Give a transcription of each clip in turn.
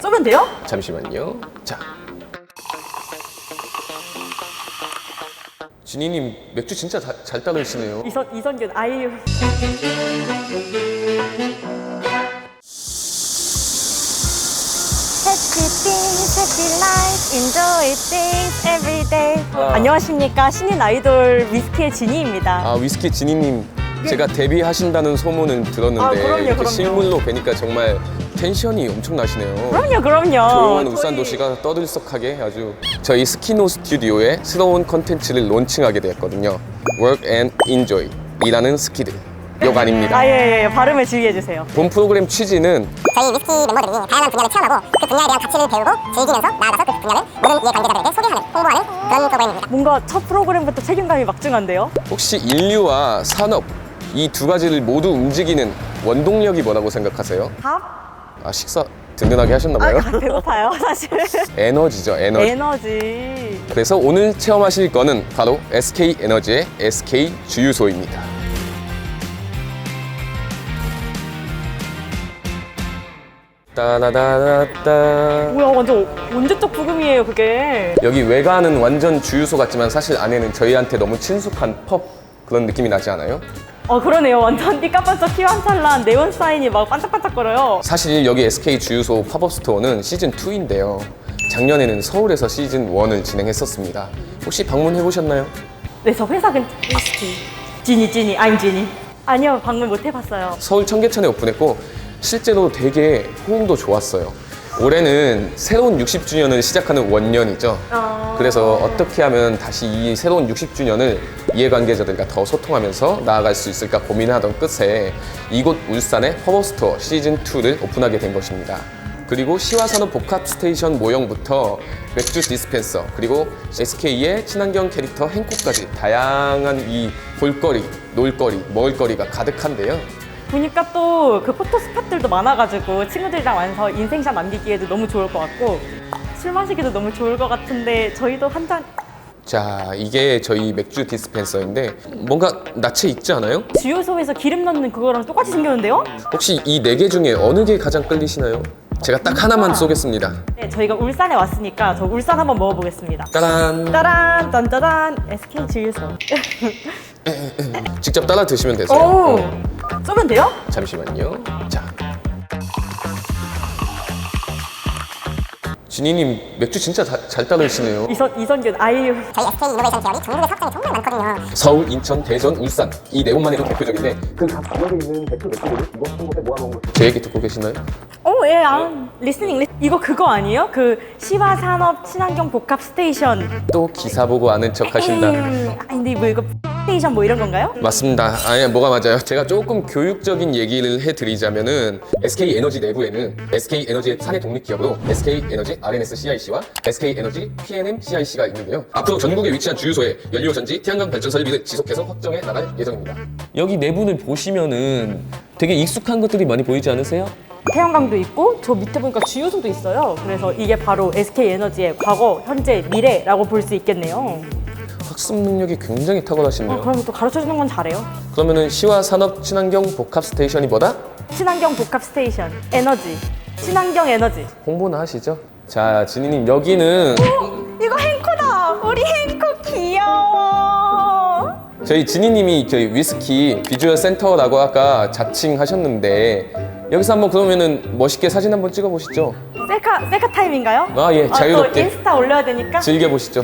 쏘면 돼요? 잠시만요. 자. 진이님 맥주 진짜 다- 잘 따르시네요. 이선 이선균 아이유. Happy things, happy life, enjoy things every day. 아. 안녕하십니까 신인 아이돌 위스키의 진이입니다. 아 위스키 진이님 제가 데뷔하신다는 소문은 들었는데 아, 그럼요, 이렇게 그럼요. 실물로 뵈니까 정말 텐션이 엄청 나시네요. 그럼요, 그럼요. 조용한 저희- 울산 도시가 떠들썩하게 아주 저희 스키노 스튜디오에 새로운 컨텐츠를 론칭하게 되었거든요. Work and Enjoy 이라는 스키들 욕 아닙니다. 아, 예, 예, 발음을 주의해 주세요. 본 프로그램 취지는 저희 위스키 멤버들이 다양한 분야를 체험하고 그 분야에 대한 가치를 배우고 즐기면서 나아가서 그 분야를 모든 이해관계자들에게 소개하는, 홍보하는 그런 프로그램입니다. 뭔가 첫 프로그램부터 책임감이 막중한데요? 혹시 인류와 산업 이 두 가지를 모두 움직이는 원동력이 뭐라고 생각하세요? 밥? 아 식사 든든하게 하셨나 봐요. 아, 배고파요, 사실. 에너지죠, 에너지. 에너지. 그래서 오늘 체험하실 거는 바로 SK 에너지의 SK 주유소입니다. 따다다다다. 뭐야, 완전 언제적 부금이에요, 그게. 여기 외관은 완전 주유소 같지만 사실 안에는 저희한테 너무 친숙한 펍 그런 느낌이 나지 않아요? 어, 그러네요. 완전 띠까반짝 희망찬란 네온 사인이 막 반짝반짝거려요. 사실 여기 SK 주유소 팝업 스토어는 시즌 2인데요. 작년에는 서울에서 시즌 1을 진행했었습니다. 혹시 방문해 보셨나요? 네, 저 회사 근처 위스키. 지니, 지니, I'm 지니. 아니요, 방문 못 해봤어요. 서울 청계천에 오픈했고 실제로 되게 호응도 좋았어요. 올해는 새로운 60주년을 시작하는 원년이죠. 어. 그래서 어떻게 하면 다시 이 새로운 60주년을 이해관계자들과 더 소통하면서 나아갈 수 있을까 고민하던 끝에 이곳 울산의 퍼버스토어 시즌2를 오픈하게 된 것입니다. 그리고 시화산업 복합 스테이션 모형부터 맥주 디스펜서 그리고 SK의 친환경 캐릭터 행코까지 다양한 이 볼거리, 놀거리, 먹을거리가 가득한데요. 보니까 또 그 포토 스팟들도 많아가지고 친구들이랑 와서 인생샷 남기기에도 너무 좋을 것 같고 술 마시기도 너무 좋을 것 같은데 저희도 한 잔 자, 이게 저희 맥주 디스펜서인데 뭔가 낯에 익지 않아요? 주유소에서 기름 넣는 그거랑 똑같이 생겼는데요? 혹시 이 네 개 중에 어느 게 가장 끌리시나요? 제가 딱 하나만 쏘겠습니다. 네, 저희가 울산에 왔으니까 저 울산 한번 먹어보겠습니다. 따란! 짜란, 짠짜란, SK 주유소. 직접 따라 드시면 되세요. 오, 어, 쏘면 돼요? 잠시만요. 자. 진이님 맥주 진짜 다- 잘 따르시네요. 이선 이선균 아이유. 저희 SK 이노베이션 기업이 전국에 사업장이 정말 많거든요. 서울, 인천, 대전, 울산 이 네 곳만 해도 대표적인데 그각 지역에 있는 대표 맥주를 이곳 한 곳에 모아놓은 거. 제 얘기 듣고 계시나요? 오, 예, 아, 리스닝. 리... 이거 그거 아니에요? 그 시화산업 친환경 복합 스테이션. 또 기사 보고 아는 척 하신다. 음, 아닌데 뭐 이거 스테이션 뭐 이런 건가요? 맞습니다. 아예 뭐가 맞아요. 제가 조금 교육적인 얘기를 해드리자면은 SK 에너지 내부에는 SK 에너지의 사내 독립 기업으로 SK 에너지 RNS CIC와 SK 에너지 PNM CIC가 있는데요. 앞으로 전국에 위치한 주유소에 연료 전지, 태양광 발전 설비를 지속해서 확정해 나갈 예정입니다. 여기 내부를 보시면은 되게 익숙한 것들이 많이 보이지 않으세요? 태양광도 있고 저 밑에 보니까 주유소도 있어요. 그래서 이게 바로 SK 에너지의 과거, 현재, 미래라고 볼 수 있겠네요. 학습 능력이 굉장히 탁월하시네요. 어, 그럼 또 가르쳐 주는 건 잘해요. 그러면은 시와 산업 친환경 복합 스테이션이 뭐다? 친환경 복합 스테이션, 에너지, 친환경 에너지. 홍보나 하시죠. 자, 진희님 여기는 이거 행코다. 우리 행코 귀여워. 저희 진희님이 저희 위스키 비주얼 센터라고 아까 자칭하셨는데 여기서 한번 그러면은 멋있게 사진 한번 찍어 보시죠. 셀카 셀카 타임인가요? 아, 예, 또 자유롭게. 인스타 올려야 되니까. 즐겨 보시죠.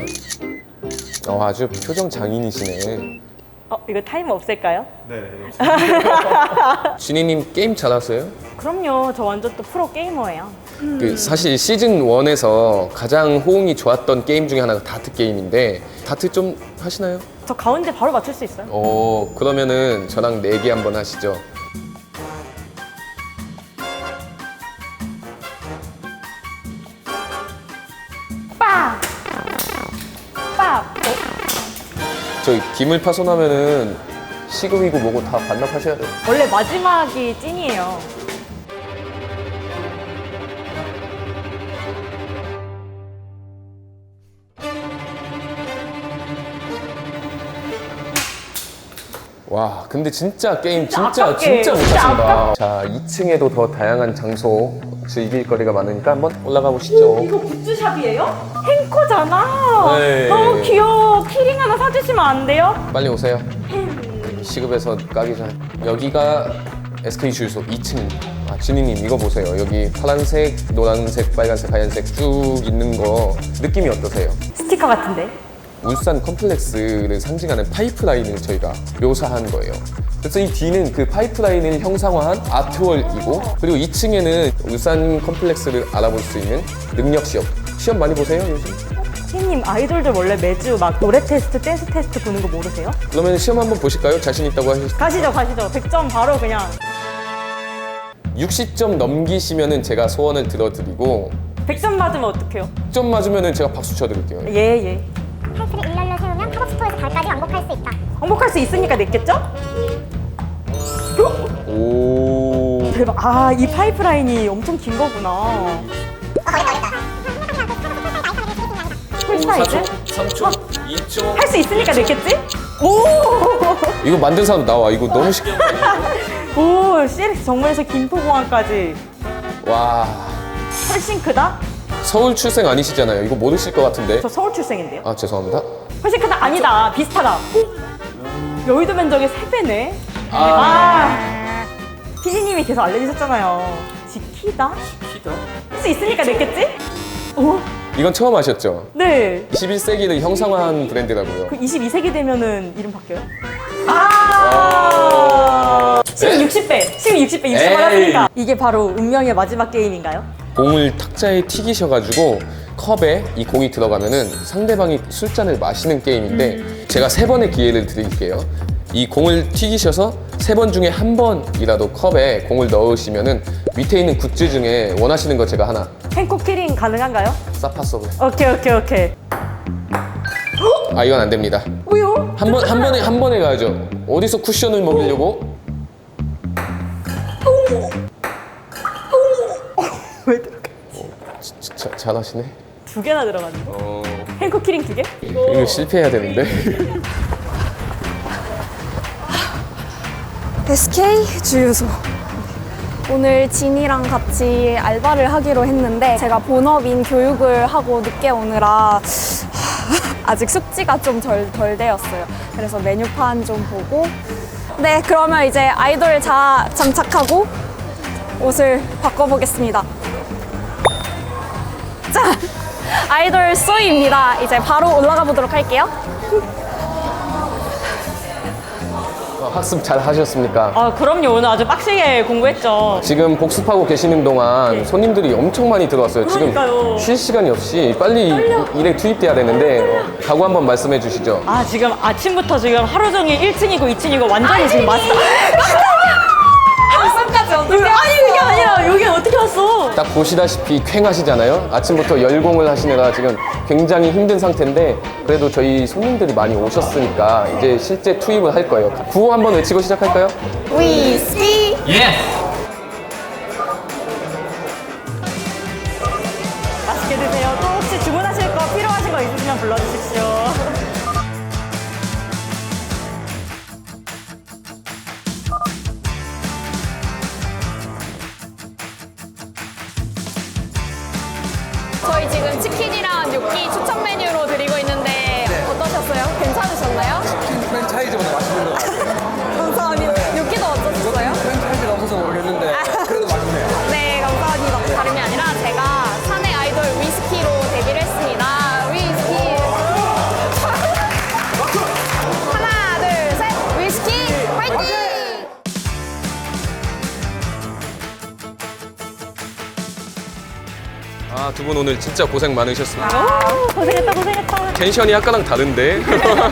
어, 아주 표정 장인이시네. 어, 이거 타이머 없앨까요? 진희님 게임 잘하세요? 그럼요. 저 완전 또 프로 게이머예요. 그 사실 시즌 1에서 가장 호응이 좋았던 게임 중에 하나가 다트 게임인데 다트 좀 하시나요? 저 가운데 바로 맞출 수 있어요? 어 그러면은 저랑 내기 한번 하시죠. 저희 기물 파손하면은 시급이고 뭐고 다 반납하셔야 돼요. 원래 마지막이 찐이에요. 와 근데 진짜 게임 진짜 아깝게, 진짜 진짜 못하신다. 자 2층에도 더 다양한 장소 즐길 거리가 많으니까 한번 올라가 보시죠. 이거 굿즈샵이에요? 행코잖아. 네. 너무 귀여워. 키링 하나 사주시면 안 돼요? 빨리 오세요. 시급에서 까기 전. 여기가 SK 주유소 2층. 아, 진희님 이거 보세요. 여기 파란색, 노란색, 빨간색, 하얀색 쭉 있는 거 느낌이 어떠세요? 스티커 같은데? 울산 컴플렉스를 상징하는 파이프라인을 저희가 묘사한 거예요. 그래서 이 D는 그 파이프라인을 형상화한 아트월이고 그리고 2층에는 울산 컴플렉스를 알아볼 수 있는 능력 시험. 시험 많이 보세요 요즘? 혜님 아이돌들 원래 매주 막 노래 테스트, 댄스 테스트 보는 거 모르세요? 그러면 시험 한번 보실까요? 자신 있다고 하셨 가시죠, 가시죠. 100점 바로 그냥 60점 넘기시면은 제가 소원을 들어드리고 100점 맞으면 어떡해요? 100점 맞으면은 제가 박수 쳐드릴게요. 예, 예. 타이틀을 일렬로 세우면 팝업 스토어에서 달까지 왕복할 수 있다. 항복할 수 있으니까 냈겠죠? 오. 대박. 아, 이 파이프라인이 엄청 긴 거구나. 어. 풀 사이즈? 3초, 2초. 할 수 있으니까 냈겠지? 오! 이거 만든 사람 나와. 이거 너무 쉽게. 오, CLX 정문에서 김포공항까지 와. 훨씬 크다? 서울 출생 아니시잖아요. 이거 모르실 것 같은데. 저 서울 출생인데요. 아 죄송합니다. 훨씬 크다? 아니다. 비슷하다. 오? 여의도 면적의 3배네? 아. 피디님이 계속 알려주셨잖아요. 지키다? 키다. 할 수 있으니까 냈겠지? 오? 이건 처음 하셨죠? 네. 21세기를 형상화한 브랜드라고요. 그 22세기 되면은 이름 바뀌어요? 아! 12, 60배! 12, 60배! 60배 에이. 받았으니까! 이게 바로 운명의 마지막 게임인가요? 공을 탁자에 튀기셔가지고 컵에 이 공이 들어가면은 상대방이 술잔을 마시는 게임인데 제가 세 번의 기회를 드릴게요. 이 공을 튀기셔서 세 번 중에 한 번이라도 컵에 공을 넣으시면은 밑에 있는 굿즈 중에 원하시는 거 제가 하나 행코 키링 가능한가요? 사파서브. 오케이, 오케이, 오케이. 아 이건 안 됩니다. 왜요? 한 번 한 번에 한 번에 가야죠. 어디서 쿠션을 먹이려고? 왜 들어가? 진짜 잘하시네. 두 개나 들어갔네. 어 행코 키링 두 개? 이거 실패해야 되는데. SK 주유소. 오늘 진이랑 같이 알바를 하기로 했는데 제가 본업인 교육을 하고 늦게 오느라 아직 숙지가 좀 덜 덜 되었어요. 그래서 메뉴판 좀 보고 네 그러면 이제 아이돌 자 장착하고 옷을 바꿔보겠습니다. 자 아이돌 소이입니다. 이제 바로 올라가 보도록 할게요. 어, 학습 잘 하셨습니까? 아, 그럼요. 오늘 아주 빡세게 공부했죠. 지금 복습하고 계시는 동안 네. 손님들이 엄청 많이 들어왔어요. 그러니까요. 지금 쉴 시간이 없이 빨리 이- 일에 투입돼야 되는데 어, 각오 한번 말씀해 주시죠. 아, 지금 아침부터 지금 하루 종일 1층이고 2층이고 완전히 지금 어떻게 아니, 그게 아니라 여기 어떻게 왔어? 딱 보시다시피 쾌하시잖아요. 아침부터 열공을 하시느라 지금 굉장히 힘든 상태인데 그래도 저희 손님들이 많이 오셨으니까 이제 실제 투입을 할 거예요. 구호 한번 외치고 시작할까요? 위스키 맛 아, 두분 오늘 진짜 고생 많으셨습니다. 오, 고생했다, 고생했다. 텐션이 아까랑 다른데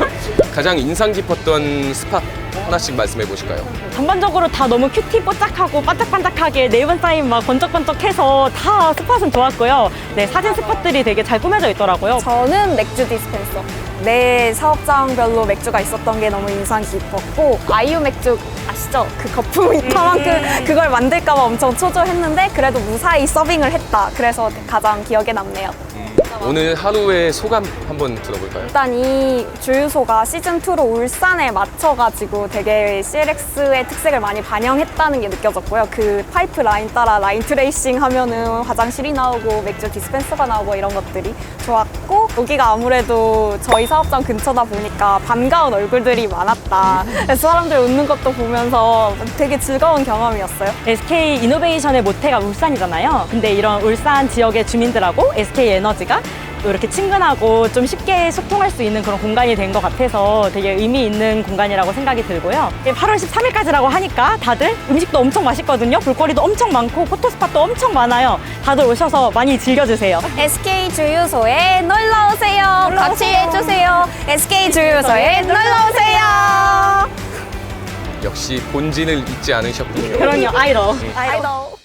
가장 인상 깊었던 스팟 하나씩 말씀해 보실까요? 전반적으로 다 너무 큐티 뽀짝하고 반짝반짝하게 네이버 사인 막 번쩍번쩍해서 다 스팟은 좋았고요. 네, 사진 스팟들이 되게 잘 꾸며져 있더라고요. 저는 맥주 디스펜서. 내 사업장별로 맥주가 있었던 게 너무 인상 깊었고 아이유 맥주 아시죠? 그 거품 이만큼 그걸 만들까봐 엄청 초조했는데 그래도 무사히 서빙을 했다. 그래서 가장 기억에 남네요. 오늘 하루의 소감 한번 들어볼까요? 일단 이 주유소가 시즌2로 울산에 맞춰가지고 되게 CLX의 특색을 많이 반영했다는 게 느껴졌고요. 그 파이프 라인 따라 라인 트레이싱 하면은 화장실이 나오고 맥주 디스펜서가 나오고 이런 것들이 좋았고 여기가 아무래도 저희 사업장 근처다 보니까 반가운 얼굴들이 많았다. 그래서 사람들 웃는 것도 보면서 되게 즐거운 경험이었어요. SK 이노베이션의 모태가 울산이잖아요. 근데 이런 울산 지역의 주민들하고 SK 에너지가 또 이렇게 친근하고 좀 쉽게 소통할 수 있는 그런 공간이 된 것 같아서 되게 의미 있는 공간이라고 생각이 들고요. 8월 13일까지라고 하니까 다들 음식도 엄청 맛있거든요. 볼거리도 엄청 많고 포토스팟도 엄청 많아요. 다들 오셔서 많이 즐겨주세요. SK 주유소에 놀러 오세요. 같이 해주세요. SK 주유소에 놀러 오세요. 역시 본진을 잊지 않으셨군요. 그럼요, 아이러. 아이도.